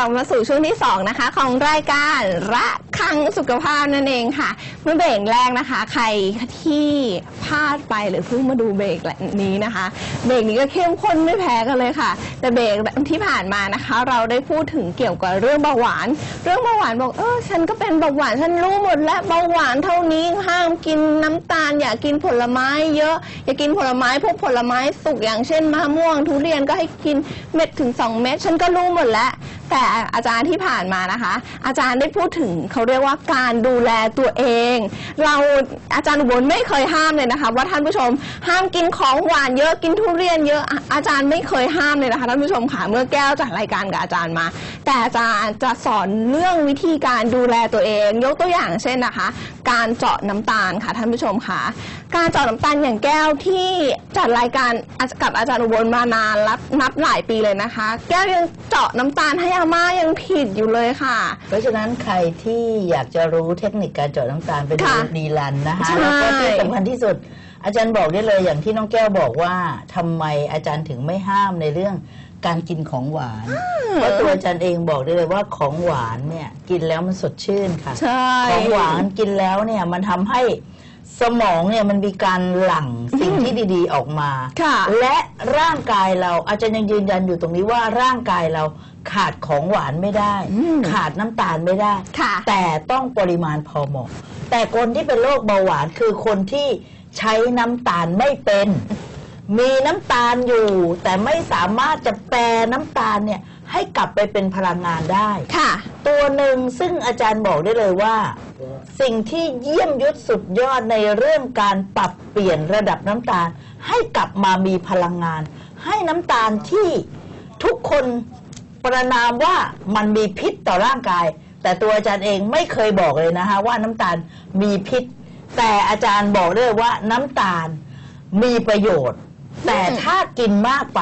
กลับมาสู่ช่วงที่ 2 นะคะ ของรายการระ คังสุขภาพนั่นเองค่ะ เมื่อเบรกแรกนะคะ ใครที่พลาดไปหรือเพิ่งมาดูเบรกนี้นะคะ เบรกนี้ก็เข้มข้นไม่แพ้กันเลยค่ะ แต่เบรกที่ผ่านมานะคะ เราได้พูดถึงเกี่ยวกับเรื่องเบาหวาน เรื่องเบาหวานบอกเออฉันก็เป็นเบาหวานฉันรู้หมดแล้วเบาหวานเท่านี้ห้ามกินน้ำตาล อย่ากินผลไม้เยอะ อย่ากินผลไม้พวกผลไม้สุกอย่างเช่นมะม่วง ทุเรียนก็ให้กินเม็ดถึง 2 เม็ดฉันก็รู้หมดแล้ว แต่อาจารย์ที่ผ่านมานะคะ อาจารย์ได้พูดถึงเขาเรียกว่าการดูแลตัวเอง เราอาจารย์อุบลไม่เคยห้ามเลยนะคะ ว่าท่านผู้ชมห้ามกินของหวานเยอะกินทุเรียนเยอะอาจารย์ไม่เคยห้ามเลยนะคะท่านผู้ชมค่ะเมื่อแก้วจัดรายการกับอาจารย์มา แต่อาจารย์จะสอนเรื่องวิธีการดูแลตัวเอง ยกตัวอย่างเช่นนะคะ การเจาะน้ำตาลค่ะท่านผู้ชมค่ะการเจาะน้ำตาลอย่างแก้วที่จัดรายการกับอาจารย์อุบลมานานนับนับหลายปีเลยนะคะ แก้วยังเจาะน้ำตาลให้อาม่ายังผิดอยู่เลยค่ะ เพราะฉะนั้นใครที่อยากจะรู้เทคนิคการเจาะน้ำตาลไปดูค่ะดีลันนะคะใช่ แล้วก็ที่สำคัญที่สุด อาจารย์บอกได้เลยอย่างที่น้องแก้วบอกว่าทำไมอาจารย์ถึงไม่ห้ามในเรื่องการกินของหวานเพราะตัวอาจารย์เองบอกได้เลยว่าของหวานเนี่ยกินแล้วมันสดชื่นค่ะ ใช่ ของหวานกินแล้วเนี่ยมันทำให้สมองเนี่ยมันมีการหลั่งสิ่งที่ดีๆออกมา ค่ะ และร่างกายเราอาจารย์ยังยืนยันอยู่ตรงนี้ว่าร่างกายเรา ขาดของหวานไม่ได้ อืมขาดน้ำตาลไม่ได้ ค่ะแต่ต้องปริมาณพอเหมาะ แต่คนที่เป็นโรคเบาหวานคือคนที่ใช้น้ำตาลไม่เป็น มีน้ำตาลอยู่ แต่ไม่สามารถจะแปลน้ำตาลเนี่ยให้กลับไปเป็นพลังงานได้ ค่ะ ตัวหนึ่งซึ่งอาจารย์บอกได้เลยว่า สิ่งที่เยี่ยมยุทธสุดยอดในเรื่องการปรับเปลี่ยนระดับน้ำตาล ให้กลับมามีพลังงาน ให้น้ำตาลที่ทุกคน ประนามว่ามันมีพิษต่อร่างกาย แต่ตัวอาจารย์เองไม่เคยบอกเลยนะคะว่าน้ำตาลมีพิษ แต่อาจารย์บอกได้เลยว่าน้ำตาลมีประโยชน์ แต่ถ้ากินมากไป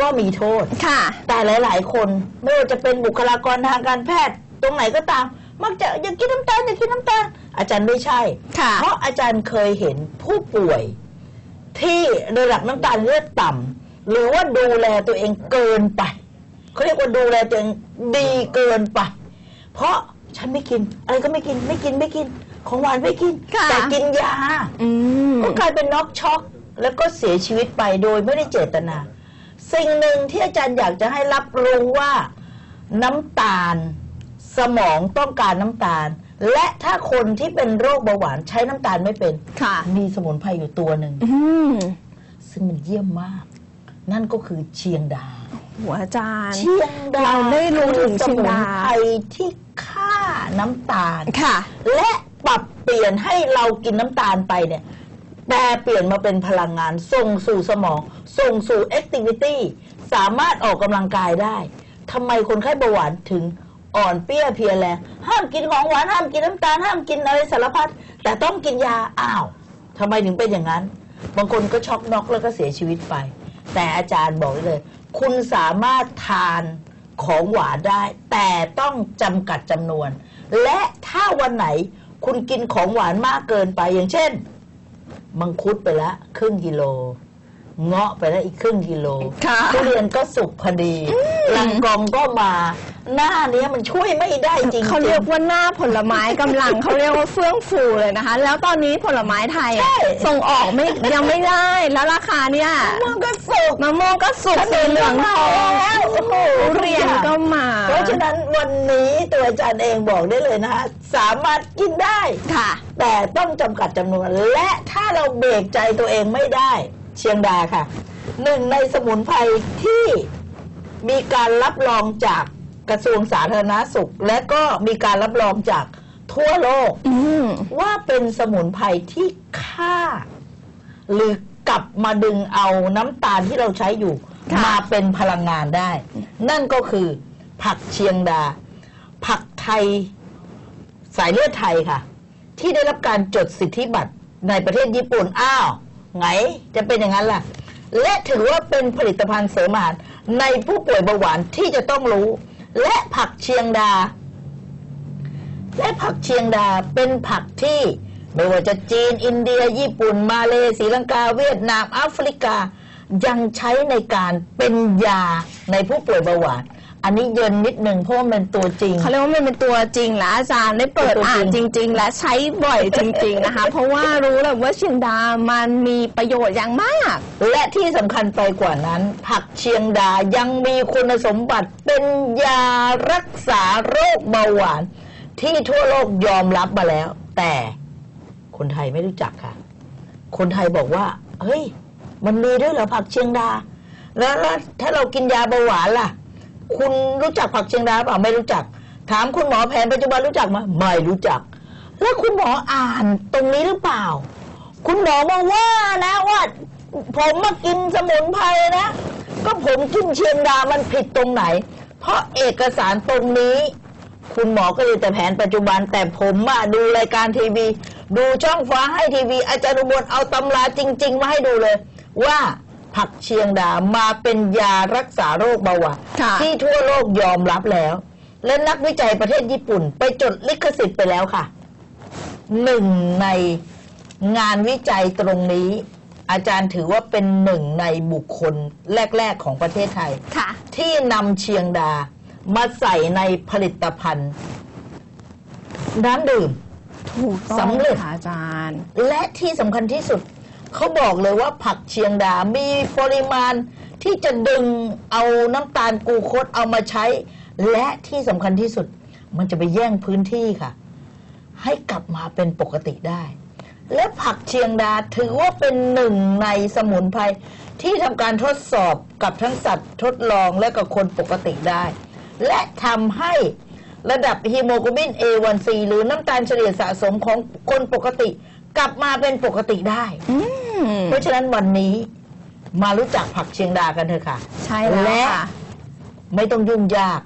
ก็มีโทษ ค่ะ แต่หลาย ๆ คนไม่ว่าจะเป็นบุคลากรทางการแพทย์ ตรงไหนก็ตาม มักจะอยากกินน้ำตาลอยากกินน้ำตาล อาจารย์ไม่ใช่ ค่ะ เพราะอาจารย์เคยเห็นผู้ป่วย ที่ระดับน้ำตาลเลือดต่ำหรือว่าดูแลตัวเองเกินไป เขาเรียกว่าดูแลตัวเองดีเกินไปเพราะฉันไม่กิน อะไรก็ไม่กินไม่กินไม่กิน ของหวานไม่กิน ค่ะ แต่กินยา อืม ก็กลายเป็นน็อกช็อกแล้วก็เสียชีวิตไปโดยไม่ได้เจตนา สิ่งหนึ่งที่อาจารย์อยากจะให้รับรู้ว่าน้ำตาล สมองต้องการน้ำตาล และถ้าคนที่เป็นโรคเบาหวานใช้น้ำตาลไม่เป็น ค่ะ มีสมุนไพรอยู่ตัวหนึ่ง อืมซึ่งมันเยี่ยมมาก นั่นก็คือเชียงดา หัวอาจารย์ เชียงดาเราได้รู้ถึงสเชียงมุนดาไพรที่ฆ่าน้ำตาล ค่ะ และปรับเปลี่ยนให้เรากินน้ำตาลไปเนี่ยแปลเปลี่ยนมาเป็นพลังงานส่งสู่สมอง ส่งสู่แอคทิวิตี้สามารถออกกำลังกายได้ทำไมคนไข้เบาหวานถึงอ่อนเปี้ยเพลียแรงห้ามกินของหวานห้ามกินน้ำตาลห้ามกินอะไรสารพัดแต่ต้องกินยาอ้าวทำไมถึงเป็นอย่างนั้น บางคนก็ช็อกน็อกแล้วก็เสียชีวิตไป แต่อาจารย์บอกได้เลย คุณสามารถทานของหวานได้ แต่ต้องจำกัดจำนวน และถ้าวันไหนคุณกินของหวานมากเกินไปอย่างเช่น มังคุดไปแล้วครึ่งกิโลเงาะไปแล้วอีกครึ่งกิโลค่ะทุเรียนก็สุกพอดี ลังกองก็มา หน้าเนี้ยมันช่วยไม่ได้จริงๆ เขาเรียกว่าหน้าผลไม้กำลัง เขาเรียกว่าเฟื่องฟูเลยนะคะ แล้วตอนนี้ผลไม้ไทยอะใช่ ส่งออกไม่ยังไม่ได้ แล้วราคาเนี่ยมันก็สุกมะม่วงก็สุกสีเหลืองทองแล้วโอ้โหทุเรียนก็มา เพราะฉะนั้นวันนี้ตัวอาจารย์เองบอกได้เลยนะคะสามารถกินได้ ค่ะ แต่ต้องจำกัดจำนวน และถ้าเราเบรกใจตัวเองไม่ได้ เชียงดาค่ะ หนึ่งในสมุนไพรที่มีการรับรองจาก กระทรวงสาธารณาสุข และก็มีการรับรองจากทั่วโลก อืม ว่าเป็นสมุนไพรที่ฆ่า หรือกลับมาดึงเอาน้ำตาลที่เราใช้อยู่ ค่ะ มาเป็นพลังงานได้ นั่นก็คือ ผักเชียงดา ผักไทยสายเลือดไทยค่ะ ที่ได้รับการจดสิทธิบัตรในประเทศญี่ปุ่นอ้าวไงจะเป็นอย่างนั้นล่ะ และถือว่าเป็นผลิตภัณฑ์เสริมอาหารในผู้ป่วยเบาหวานที่จะต้องรู้ และผักเชียงดา และผักเชียงดาเป็นผักที่ไม่ว่าจะจีน อินเดีย ญี่ปุ่น มาเลศรีลังกา เวียดนามแอฟริกา ยังใช้ในการเป็นยาในผู้ป่วยเบาหวาน อันนี้เยินนิดนึงเพราะว่ามันตัวจริง เขาเรียกว่ามันเป็นตัวจริงแล้วอาจารย์ได้เปิดเป็นตัวอ่านจจริงริง ๆ และใช้บ่อยจริง ๆนะคะ เพราะว่ารู้เลยว่าเชียงดามันมีประโยชน์อย่างมาก และที่สำคัญไปกว่านั้น ผักเชียงดายังมีคุณสมบัติเป็นยารักษาโรคเบาหวาน ที่ทั่วโลกยอมรับมาแล้ว แต่คนไทยไม่รู้จักค่ะ คนไทยบอกว่า เฮ้ย มันมีด้วยเหรอผักเชียงดา แล้วแล้วถ้าเรากินยาเบาหวานล่ะ คุณรู้จักผักเชียงดาเปล่าไม่รู้จัก ถามคุณหมอแผนปัจจุบันรู้จักไหมไม่รู้จัก แล้วคุณหมออ่านตรงนี้หรือเปล่า คุณหมอมาว่านะว่าผมมากินสมุนไพรนะ ก็ผมกินเชียงดามันผิดตรงไหน เพราะเอกสารตรงนี้ คุณหมอก็เลยแต่แผนปัจจุบันแต่ผมอะดูรายการทีวี ดูช่องฟ้าให้ทีวี อาจารย์อุบลเอาตำราจริง ๆ มาให้ดูเลย ว่า ผักเชียงดามาเป็นยารักษาโรคเบาหวานค่ะ ที่ทั่วโลกยอมรับแล้ว และนักวิจัยประเทศญี่ปุ่น ไปจดลิขสิทธิ์ไปแล้วค่ะ หนึ่งในงานวิจัยตรงนี้ อาจารย์ถือว่าเป็นหนึ่งในบุคคลแรก ๆ ของประเทศไทย ค่ะ ที่นำเชียงดามาใส่ในผลิตภัณฑ์ น้ำดื่ม ถูกต้องสำเร็จ ค่ะอาจารย์ และที่สำคัญที่สุด เขาบอกเลยว่าผักเชียงดา มีปริมาณที่จะดึงเอาน้ำตาลกูโคสเอามาใช้ และที่สำคัญที่สุด มันจะไปแย่งพื้นที่ค่ะ ให้กลับมาเป็นปกติได้ และผักเชียงดาถือว่าเป็นหนึ่งในสมุนไพรที่ทำการทดสอบกับทั้งสัตว์ทดลองและกับคนปกติได้ และทำให้ระดับฮีโมโกลบิน A1C หรือน้ำตาลเฉลี่ยสะสมของคนปกติ กลับมาเป็นปกติได้ ม เพราะฉะนั้นวันนี้มารู้จักผักเชียงดากันเถอะค่ะ ใช่แล้วและ ค่ะ ไม่ต้องยุ่งยาก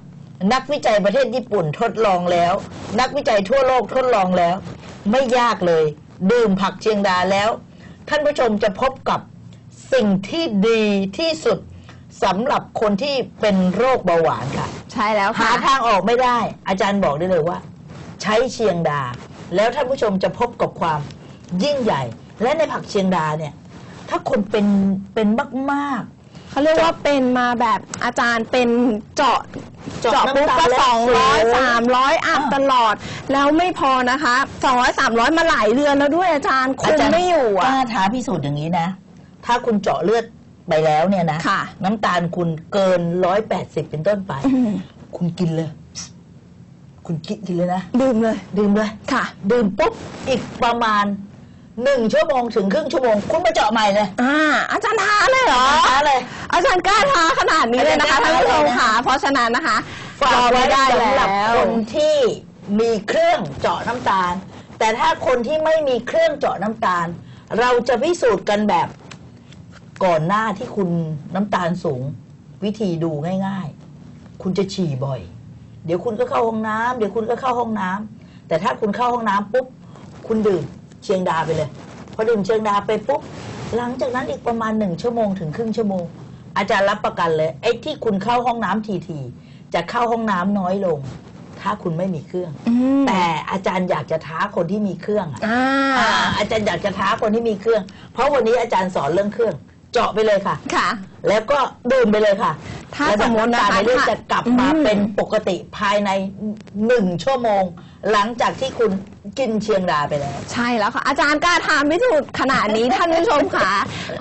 นักวิจัยประเทศญี่ปุ่นทดลองแล้ว นักวิจัยทั่วโลกทดลองแล้ว ไม่ยากเลย ดื่มผักเชียงดาแล้ว ท่านผู้ชมจะพบกับสิ่งที่ดีที่สุดสำหรับคนที่เป็นโรคเบาหวานค่ะ ใช่แล้วหาค่ะ ทางออกไม่ได้ อาจารย์บอกได้เลยว่า ใช้เชียงดา แล้วท่านผู้ชมจะพบกับความยิ่งใหญ่ และในผักเชียงดาเนี่ย ถ้าคนเป็นเป็นมาก เขาเรียกว่าเป็นมาแบบอาจารย์เป็นเจาะเจาะเจาะปุ๊บน้ำตาก็ลและสองร้อยสูงสามร้อยอัพอ่าตลอด แล้วไม่พอนะคะสองร้อยสามร้อยมาหลายเดือนแล้วด้วยอาจารย์ๆคุมไม่อยู่กอะ ล้าท้าพิสูจน์อย่างนี้นะ ถ้าคุณเจาะเลือดไปแล้วเนี่ยนะ ค่ะ น้ำตาลคุณเกินร้อยแปดสิบเป็นต้นไปอืมคุณกินเลย คุณกินกินเลยนะ ดื่มเลย ดื่มเลย ค่ะ ดื่มปุ๊บ อีกประมาณ หนึ่งชั่วโมงถึงครึ่งชั่วโมง คุณมาเจาะใหม่เลยอ่าอาจารย์ท้าเลยเหรอ ท้าเลย อาจารย์กล้าท้าขนาดนี้เลยนะคะอาท่านจารย์กล้าผู้ชมเลยนะค่ะเพราะฉะนั้นนะคะฝากรอไว้ไม่ได้สำหรับแล้วคนที่มีเครื่องเจาะน้ำตาล แต่ถ้าคนที่ไม่มีเครื่องเจาะน้ำตาล เราจะพิสูจน์กันแบบก่อนหน้าที่คุณน้ำตาลสูง วิธีดูง่าย ๆ คุณจะฉี่บ่อย เดี๋ยวคุณก็เข้าห้องน้ำเดี๋ยวคุณก็เข้าห้องน้ำแต่ถ้าคุณเข้าห้องน้ำปุ๊บคุณดื่ม เชียงดาไปเลย พอดื่มเชียงดาไปปุ๊บหลังจากนั้นอีกประมาณหนึ่งชั่วโมงถึงครึ่งชั่วโมง อาจารย์รับประกันเลยไอ้ที่คุณเข้าห้องน้ำทีๆจะเข้าห้องน้ำน้อยลง ถ้าคุณไม่มีเครื่องอืมแต่อาจารย์อยากจะท้าคนที่มีเครื่องอะอ่าอ่าอาจารย์อยากจะท้าคนที่มีเครื่อง เพราะวันนี้อาจารย์สอนเรื่องเครื่อง เจาะไปเลยค่ะค่ะ แล้วก็ดื่มไปเลยค่ะถ้าระสดัมบมติน้ำนะตาลคะในเลือดถ้าจะกลับมาอืเป็นปกติภายในหนึ่งชั่วโมง หลังจากที่คุณกินเชียงดาไปแล้ว ใช่แล้วค่ะ อาจารย์กล้าทำพิสูจน์ขนาดนี้ ท่านผู้ชมค่ะ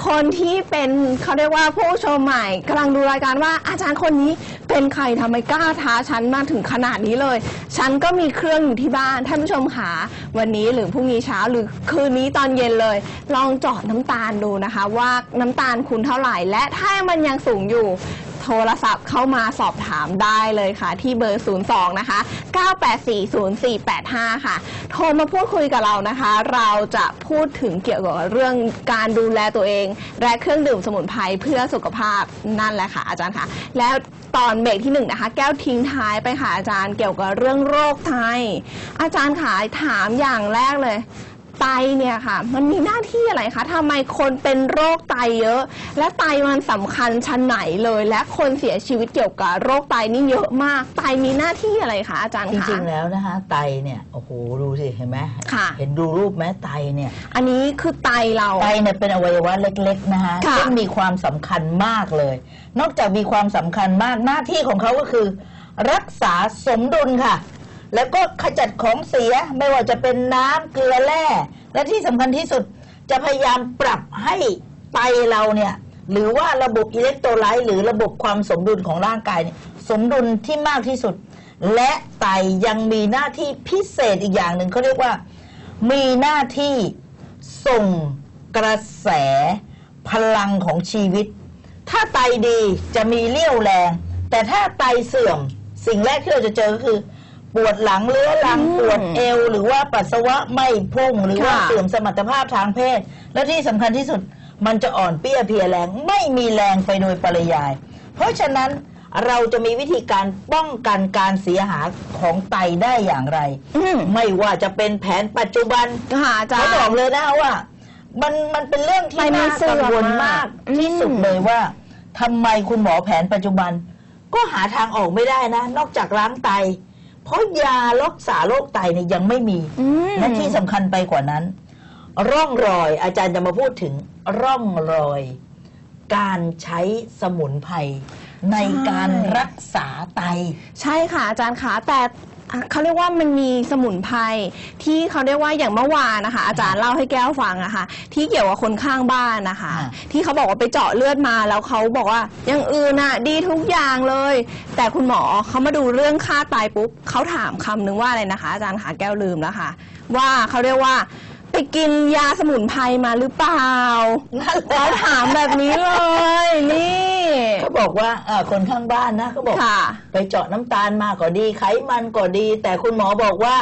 คนที่เป็นเขาเรียกว่าผู้ชมใหม่กำลังดูรายการว่าอาจารย์คนนี้เป็นใครทำไมกล้าท้าฉันมาถึงขนาดนี้เลย ฉันก็มีเครื่องอยู่ที่บ้านท่านผู้ชมค่ะวันนี้หรือพรุ่งนี้เช้าหรือคืนนี้ตอนเย็นเลย ลองเจาะน้ำตาลดูนะคะ ว่าน้ำตาลคุณเท่าไหร่ และถ้ามันยังสูงอยู่ โทรศัพท์เข้ามาสอบถามได้เลยค่ะ ที่เบอร์ 02 นะคะ 9840485 ค่ะ โทรมาพูดคุยกับเรานะคะ เราจะพูดถึงเกี่ยวกับเรื่องการดูแลตัวเอง และเครื่องดื่มสมุนไพรเพื่อสุขภาพนั่นแหละค่ะ อาจารย์ค่ะ แล้วตอนเบรกที่หนึ่งนะคะ แก้วทิ้งท้ายไปค่ะอาจารย์เกี่ยวกับเรื่องโรคไตอาจารย์ค่ะถามอย่างแรกเลย ไตเนี่ยค่ะ มันมีหน้าที่อะไรคะทำไมคนเป็นโรคไตเยอะ และไตมันสำคัญชั้นไหนเลย และคนเสียชีวิตเกี่ยวกับโรคไตนี่เยอะมาก ไตมีหน้าที่อะไรคะอาจารย์จคะ ริงๆแล้วนะคะ ไตเนี่ยโอ้โหดูสิเห็นไหมค่ะ เห็นดูรูปไหมไตเนี่ย อันนี้คือไตเรา ไตเนี่ยเป็นอวัยวะเล็กๆนะคะค่ะ ซึ่งมีความสำคัญมากเลย นอกจากมีความสำคัญมากหน้าที่ของเขาก็คือ รักษาสมดุลค่ะ แล้วก็ขจัดของเสียไม่ว่าจะเป็นน้ำเกลือแร่และที่สำคัญที่สุดจะพยายามปรับให้ไตเราเนี่ยหรือว่าระบบอิเล็กโทรไลต์หรือระบบความสมดุลของร่างกายเนี่ยสมดุลที่มากที่สุด และไตยังมีหน้าที่พิเศษอีกอย่างหนึ่งเขาเรียกว่า มีหน้าที่ส่งกระแสพลังของชีวิต ถ้าไตดีจะมีเรี่ยวแรง แต่ถ้าไตเสื่อมสิ่งแรกที่เราจะเจอก็คือ ปวดหลังเรื้อรังอืมปวดเอว หรือว่าปัสสาวะไม่พุ่งหรือว่าค่ะ เสื่อมสมรรถภาพทางเพศ และที่สำคัญที่สุดมันจะอ่อนเปี้ยเพลียแรงไม่มีแรงไปโดยปริยาย เพราะฉะนั้นเราจะมีวิธีการป้องกันการเสียหายของไตได้อย่างไร อืมไม่ว่าจะเป็นแผนปัจจุบัน ค่ะอาจารเขาย์ บอกเลยนะว่า มันมันเป็นเรื่องที่ไตมันน่าเสื่อมกังวลมากอืม ที่สุดเลยว่าทำไมคุณหมอแผนปัจจุบัน ก็หาทางออกไม่ได้นะ นอกจากล้างไต เพราะยารักษาโรคไตเนี่ยยังไม่มีอืม และที่สำคัญไปกว่านั้น ร่องรอยอาจารย์จะมาพูดถึงร่องรอย การใช้สมุนไพรในการรักษาไต ใช่ค่ะอาจารย์คะแต่ อะเขาเรียกว่ามันมีสมุนไพรที่เขาเรียกว่าอย่างเมื่อวานนะคะ อาจารย์เล่าให้แก้วฟังอะค่ะที่เกี่ยวกับคนข้างบ้านนะคะ อ่า ที่เขาบอกว่าไปเจาะเลือดมาแล้วเขาบอกว่าอย่างอื่นอะดีทุกอย่างเลย แต่คุณหมอเขามาดูเรื่องค่าตายปุ๊บเขาถามคำนึงว่าอะไรนะคะ อาจารย์คะแก้วลืมแล้วค่ะ ว่าเขาเรียกว่า ไปกินยาสมุนไพรมาหรือเปล่านั่นแหเขาละถามแบบนี้เลย นี่ เขาบอกว่าเอ่อคนข้างบ้านนะเขาบอก ค่ะ ไปเจาะน้ำตาลมาก็ดี ไขมันก็ดี แต่คุณหมอบอกว่า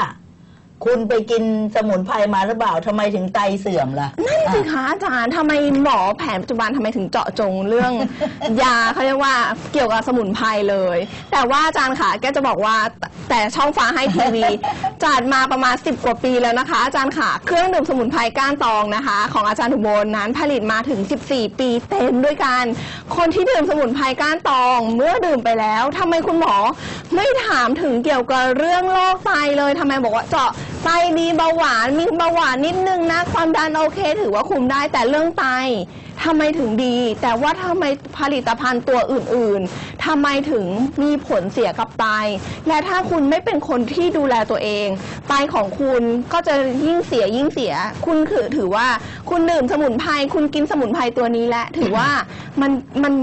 คุณไปกินสมุนไพรมาหรือเปล่าทำไมถึงไตเสื่อมล่ะนั่นสิอะคะอาจารย์ทำไมหมอแผนปัจจุบันทำไมถึงเจาะจงเรื่อง ยาเขาเรียกว่าเกี่ยวกับสมุนไพรเลย แต่ว่าอาจารย์ค่ะแกจะบอกว่า แต่แต่ช่องฟ้าให้ทีวี จัดมาประมาณ 10 กว่าปีแล้วนะคะ อาจารย์ค่ะ เครื่องดื่มสมุนไพรก้านตองนะคะ ของอาจารย์ถุบลนั้นผลิตมาถึง 14 ปีเต็มด้วยกัน คนที่ดื่มสมุนไพรก้านตอง เมื่อดื่มไปแล้วทำไมคุณหมอ ไม่ถามถึงเกี่ยวกับเรื่องโรคไตเลยทำไมบอกว่าเจาะไตมีเบาหวานมีเบาหวานนิดนึงนะความดันโอเค ถือว่าคุมได้แต่เรื่องไต ทำไมถึงดี แต่ว่าทำไมผลิตภัณฑ์ตัวอื่นๆทำไมถึงมีผลเสียกับไต และถ้าคุณไม่เป็นคนที่ดูแลตัวเอง ไตของคุณก็จะยิ่งเสียยิ่งเสีย คุณคือถือว่าคุณดื่มสมุนไพรคุณกินสมุนไพรตัวนี้และ ถือว่ามันมัน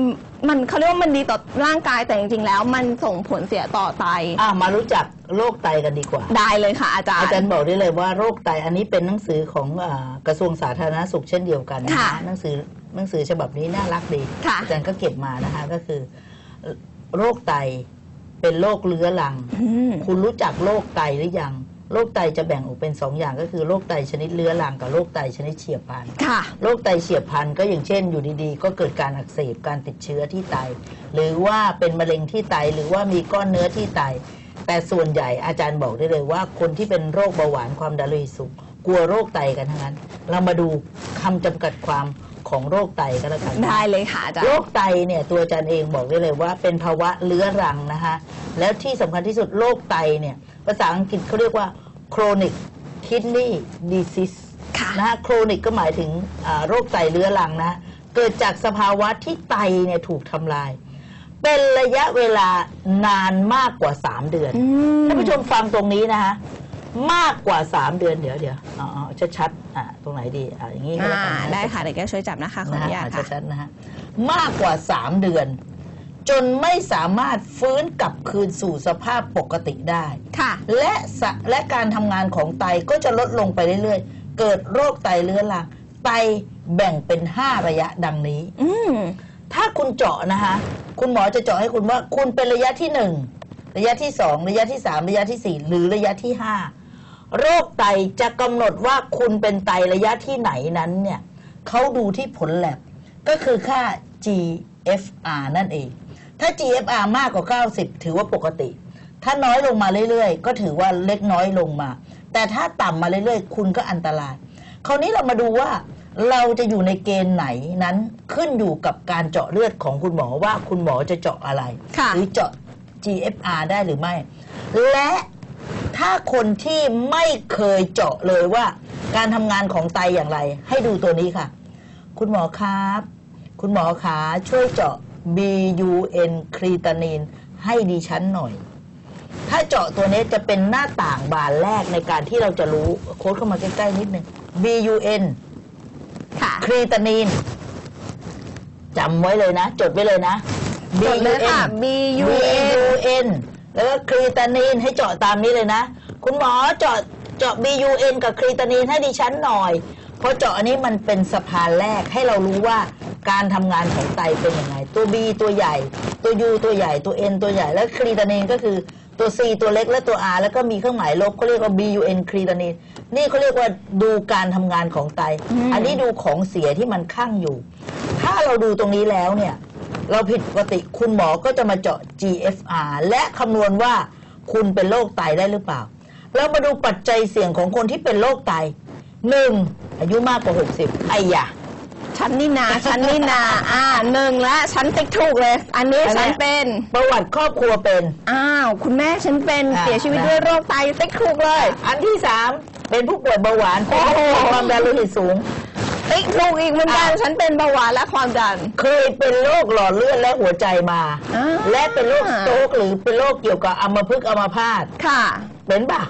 มันเขาเรียกว่ามันดีต่อร่างกายแต่จริงๆ แล้ว มันส่งผลเสียต่อไต อะมารู้จักโรคไตกันดีกว่า ได้เลยค่ะอาจารย์ อาจารย์บอกได้เลยว่าโรคไตอันนี้เป็นหนังสือของอากระทรวงสาธารณสุขเช่นเดียวกันนะค่ะคะหนังสือ หนังสือฉบับนี้น่ารักดีค่ะ อาจารย์ก็เก็บมานะคะก็คือเอ่อโรคไตเป็นโรคเรื้อรัง อืม คุณรู้จักโรคไตหรือยังโรคไตจะแบ่งออกเป็นสองอย่างก็คือโรคไตชนิดเรื้อรังกับโรคไตชนิดเฉียบพลัน ค่ะ โรคไตเฉียบพลันก็อย่างเช่น อยู่ดีๆ ก็เกิดการอักเสบการติดเชื้อที่ไต หรือว่าเป็นมะเร็งที่ไตหรือว่ามีก้อนเนื้อที่ไต แต่ส่วนใหญ่อาจารย์บอกได้เลยว่า คนที่เป็นโรคเบาหวานความดันโลหิตสูงกลัวโรคไตกันทั้งนั้น เรามาดูคำจำกัดความ ของโรคไตกันแล้วกันนะได้เลยค่ะอาจารโรย์คไตเนี่ยตัวอาจารย์เองบอกได้เลยว่า เป็นภาวะเรื้อรังนะคะแล้วที่สำคัญที่สุดโรคไตเนี่ยภาษาอังกฤษเขาเรียกว่า chronic kidney disease ค่ะนะฮะ chronic ก็หมายถึงอ่าโรคไตเรื้อรังนะเกิดจากสภาวะที่ไตเนี่ยถูกทำลาย เป็นระยะเวลานานมากกว่า 3 เดือน อืม ท่านผู้ชมฟังตรงนี้นะคะ มากกว่า 3 เดือนเดี๋ยวเดี๋ยวเอ๋อาชัดๆอะตรงไหนดีอะอย่างนี้ก็อ่าแล้วกันนะได้ค่ะเดี๋ยวแกช่วยจับนะคะขออนะนุฮะญาตอาจค่ะจะชัดนะฮะมากกว่า 3 เดือน จนไม่สามารถฟื้นกลับคืนสู่สภาพปกติได้ค่ะ และสะและการทำงานของไตก็จะลดลงไปเรื่อยๆ เกิดโรคไตเรื้อรังไตแบ่งเป็น 5 ระยะดังนี้ อืมถ้าคุณเจาะนะคะ คุณหมอจะเจาะให้คุณว่าคุณเป็นระยะที่1ระยะที่2ระยะที่3ระยะทีสี่4หรือระยะที่5 โรคไตจะกำหนดว่าคุณเป็นไตระยะที่ไหนนั้นเนี่ยเขาดูที่ผลแลบก็คือค่า GFR นั่นเอง ถ้า GFR มากกว่า 90 ถือว่าปกติ ถ้าน้อยลงมาเรื่อยๆ ก็ถือว่าเล็กน้อยลงมา แต่ถ้าต่ำมาเรื่อยๆ คุณก็อันตราย คราวนี้เรามาดูว่าเราจะอยู่ในเกณฑ์ไหนนั้นขึ้นอยู่กับการเจาะเลือดของคุณหมอว่าคุณหมอจะเจาะอะไรค่ะหรือเจาะ GFR ได้หรือไม่ และ ถ้าคนที่ไม่เคยเจาะเลยว่า การทำงานของไตอย่างไร ให้ดูตัวนี้ค่ะ คุณหมอครับ คุณหมอขาช่วยเจาะ BUN ครีตานีนให้ดิฉันหน่อย ถ้าเจาะตัวนี้จะเป็นหน้าต่างบานแรกในการที่เราจะรู้โค้ดเข้ามาใกล้ๆนิดนึง BUN ค่ะ ครีตานีนจำไว้เลยนะ จดไว้เลยนะ จดเลยค่ะ B U N BUN แล้วก็ครีตานีนให้เจาะตามนี้เลยนะ คุณหมอเจาะเจาะ BUN กับครีตานีนให้ดิฉันหน่อย เพราะเจาะอันนี้มันเป็นสะพานแรกให้เรารู้ว่าการทำงานของไตเป็นยังไง ตัว B ตัวใหญ่ ตัว U ตัวใหญ่ ตัว N ตัวใหญ่ แล้วครีตานีนก็คือตัว C ตัวเล็กและตัว R แล้วก็มีเครื่องหมายลบเขาเรียกว่า BUN ครีตานีนนี่เขาเรียกว่าดูการทำงานของไต อืม อันนี้ดูของเสียที่มันข้างอยู่ ถ้าเราดูตรงนี้แล้วเนี่ย เราผิดปกติคุณหมอก็จะมาเจาะ GFR และคำนวณว่าคุณเป็นโรคไตได้หรือเปล่า เรามาดูปัจจัยเสี่ยงของคนที่เป็นโรคไตหนึ่งอายุมากกว่า 60ไอ้ยะ ฉันนี่นา ฉันนี่นา อ่าหนึ่งละฉันติ๊กถูกเลย อันนี้อันเนี้ฉัยนเป็น ประวัติครอบครัวเป็น อ้าว คุณแม่ฉันเป็นอ่า เสียชีวิตนะด้วยโรคไตติ๊กถูกเลย อันที่สามเป็นผู้ป่วยเบาหวานเป็นโอ้โหความดันโลหิตสูง ติ๊กถูกอีกเหมือนกันอ่าฉันเป็นเบาหวานและความดัน เคยเป็นโรคหลอดเลือดและหัวใจมา อ่า และเป็นโรคสโตรกหรือเป็นโรคเกี่ยวกับอัมพฤกษ์อัมพาตค่ะเป็นปะ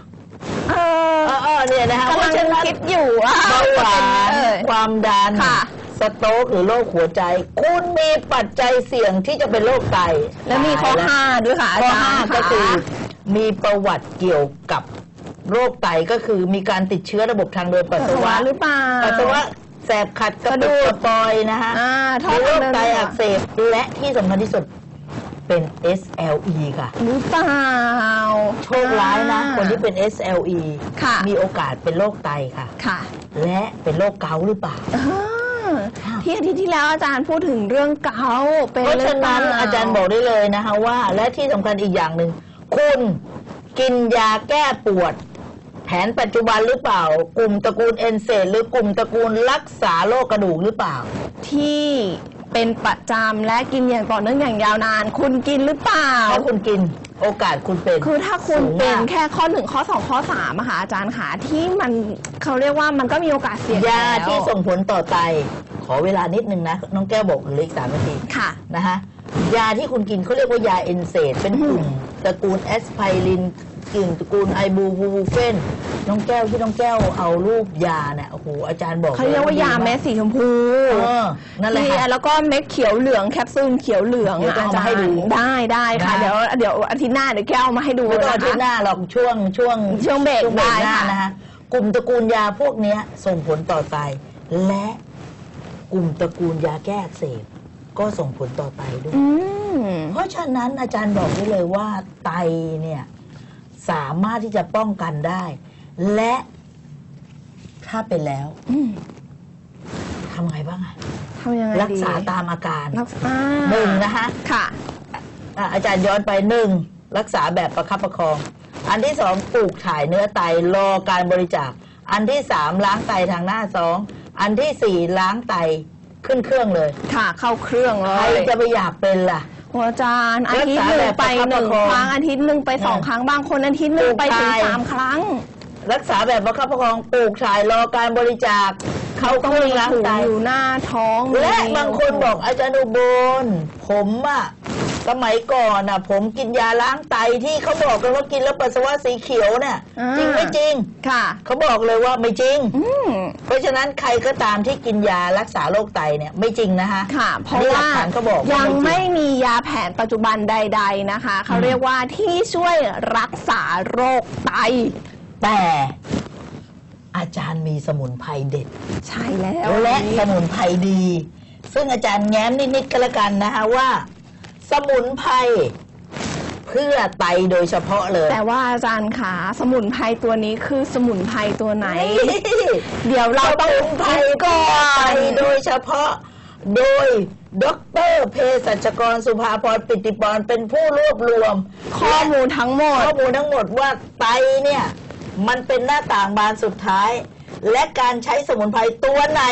เออเออเออเนี่ยนะคะกำลังเพราะฉะนั้นคิดอยู่ว่าเบาหวาจะเป็นนเอ่ย ความดัน ค่ะ สโตรกหรือโรคหัวใจ คุณมีปัจจัยเสี่ยงที่จะเป็นโรคไตแล้วมีข้อตายห้าด้วยค่ะอาข้อจารห้าย์ก็คือค่ะมีประวัติเกี่ยวกับโรคไตก็คือมีการติดเชื้อระบบทางเดินปัสสาวะหรือเปล่า ปัสสาวะ แสบขัดกระกระดูดูกกกระปอยนะคะอ่าท่อมีโรคทางเดินไตอักเสบและที่สำคัญที่สุดเป็น SLE ค่ะ หรือเปล่า โชคร้ายนะ คนที่เป็น SLE ค่ะ มีโอกาสเป็นโรคไตค่ะ ค่ะ และเป็นโรคเกาต์หรือเปล่าอ่าที่อาทิตย์ที่แล้วอาจารย์พูดถึงเรื่องเกาต์เป็นเพราะฉะนั้นหเปล่อาจารย์บอกได้เลยนะคะว่า และที่สำคัญอีกอย่างหนึ่ง คุณกินยาแก้ปวด แผนปัจจุบันหรือเปล่า กลุ่มตระกูลเอนเซดหรือกลุ่มตระกูลรักษาโรคกระดูกหรือเปล่า ที่เป็นประจำและกินอย่างต่อเนื่องอย่างยาวนาน คุณกินหรือเปล่า ถ้าคุณกินโอกาสคุณเป็นคือถ้าคุณสูงเป็นมากแค่ข้อหนึ่งข้อสองข้อสามอะค่ะอาจารย์ค่ะที่มันเขาเรียกว่ามันก็มีโอกาสเสี่ยงยาแล้วที่ส่งผลต่อไต ขอเวลานิดนึงนะ น้องแก้วบอกเหลืออีกสามนาที ค่ะ นะคะยาที่คุณกินเขาเรียกว่ายาเอนเซดเป็นกลุ่มตระกูลแอสไพริน กลุ่มตระกูลไอบูบูบูเฟนน้องแก้วที่น้องแก้วเอารูปยาเนี่ยโอ้โหอาจารย์บอกเขาเรียกว่ายาเม็ดสีชมพูเออนั่นแหละที่ค่ะ แล้วก็เม็ดเขียวเหลืองแคปซูลเขียวเหลืองเดี๋ยวต้องเอามาให้ดูได้ได้ค่ะนะเดี๋ยวเดี๋ยวอาทิตย์หน้าเดี๋ยวแก้วเอามาให้ดูไม่ต้องนะอาทิตย์หคะน้าหรอกช่วงช่วงช่วงเบรกหน้าได้ค่ะนะคะกลุ่มตระกูลยาพวกเนี้ยส่งผลต่อไตและกลุ่มตระกูลยาแก้อักเสบก็ส่งผลต่อไตด้วยอืมเพราะฉะนั้นอาจารย์บอกได้เลยว่าไตเนี่ย สามารถที่จะป้องกันได้ และถ้าเป็นแล้วอืมทำไงบ้างอะทำยังไงดีรักษาตามอาการรักษาหนึ่งนะคะค่ะ อะอาจารย์ย้อนไปหนึ่งรักษาแบบประคับประคอง อันที่สองปลูกถ่ายเนื้อไตรอการบริจาค อันที่สามล้างไตทางหน้าสองอันที่สี่ล้างไตขึ้นเครื่องเลย ค่ะ เข้าเครื่องเลใครย จะไปอยากเป็นล่ะ โอ้อาจารย์อารักทิตษาย์หนึ่งแบบไปประคับหนึ่งประคองครั้งอาทิตย์หนึ่งไปสองอะครั้งบางคนอาทิตย์หนึ่งไปถึงปลูกถ่ายสามครั้ง รักษาแบบประคับประคองปลูกถ่ายรอการบริจาคเขาต้องเครื่องมีล้างถุงไตอยู่หน้าท้องและมีบางคนบอกอาจารย์อุบลผมอะ สมัยก่อนอะผมกินยาล้างไตที่เขาบอกกันว่ากินแล้วปัสสาวะสีเขียวเนี่ยอ่า จริงไม่จริง ค่ะ เขาบอกเลยว่าไม่จริง อืม เพราะฉะนั้นใครก็ตามที่กินยารักษาโรคไตเนี่ยไม่จริงนะคะค่ะ เพราะอันนี้หลัว่ากฐานเขาบอกว่ายังไม่จริงไม่มียาแผนปัจจุบันใด ๆนะคะ เขาเรียกว่าที่ช่วยรักษาโรคไต แต่ อาจารย์มีสมุนไพรเด็ด ใช่แล้วและสมุนไพรดี ซึ่งอาจารย์แง้มนิดๆก็แล้วกันนะคะว่า สมุนไพรเพื่อไตโดยเฉพาะเลย แต่ว่าอาจารย์ขาสมุนไพรตัวนี้คือสมุนไพรตัวไหนนี่เดี๋ยวเราต้องสมุนไพรคิดก่อไตนโดยเฉพาะโดยดรเภสัชกรสุภาพรปิติปรเป็นผู้รวบรวม ข้อมูลทั้งหมด ข้อมูลทั้งหมดว่าไตเนี่ย มันเป็นหน้าต่างบานสุดท้าย และการใช้สมุนไพรตัวไหน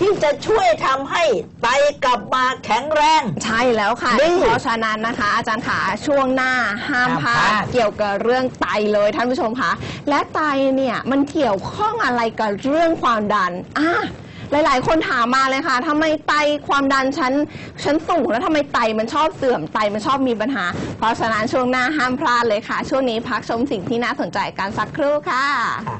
ที่จะช่วยทำให้ไตกลับมาแข็งแรง ใช่แล้วค่ะ นี่เพราะฉะนั้นนะคะ อาจารย์ขาช่วงหน้าห้ามพลาห้ามพดลาดเกี่ยวกับเรื่องไตเลยท่านผู้ชมคะและไตเนี่ยมันเกี่ยวข้องอะไรกับเรื่องความดันอะหลาย ๆ คนถามมาเลยค่ะทำไมไตความดันฉันฉันสูงแล้วทำไมไตมันชอบเสื่อมไตมันชอบมีปัญหา เพราะฉะนั้นช่วงหน้าห้ามพลาดเลยค่ะ ช่วงนี้พักชมสิ่งที่น่าสนใจกันสักครู่ค่ะ ค่ะ